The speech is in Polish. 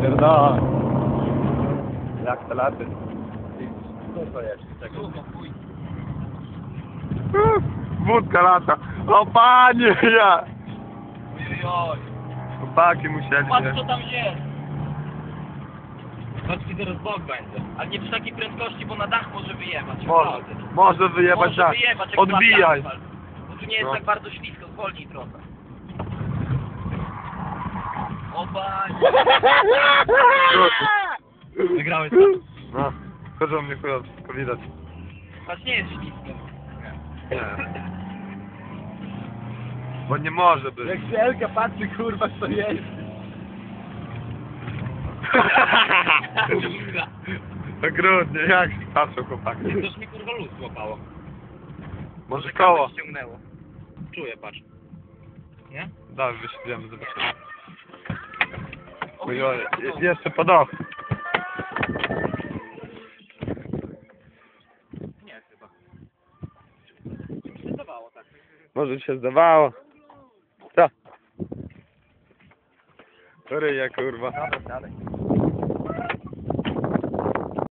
Pierdolę. Jak te laty? Co to jest? Czego? Wódka lata. O panie, ja! Ojoj. Chłopaki musieli, Patrz co tam jest. Patrz i zaraz bok będzie. Ale nie przy takiej prędkości, bo na dach może wyjebać. Może, naprawdę. może wyjebać może tak. wyjebać jak Odbijaj. asfalt. Bo tu nie jest No. tak bardzo ślisko, zwolnij trochę. Wygrałeś to. No, chodzą mnie chuja, wszystko widać. Patrz, nie jest ślisko. Bo nie może być. Jak się Elka patrzy, kurwa, co jest. Okrutnie, jak patrzą chłopaki. Coś mi kurwa luz złapało. Może koło. ściągnęło. Czuję, patrz. Nie? Dawaj, wyślemy, zobaczymy. Ojoj, je- jeszcze podach. Nie, chyba. Zdawało tak. Może się zdawało. Co? Ryja kurwa. Dobra, dalej.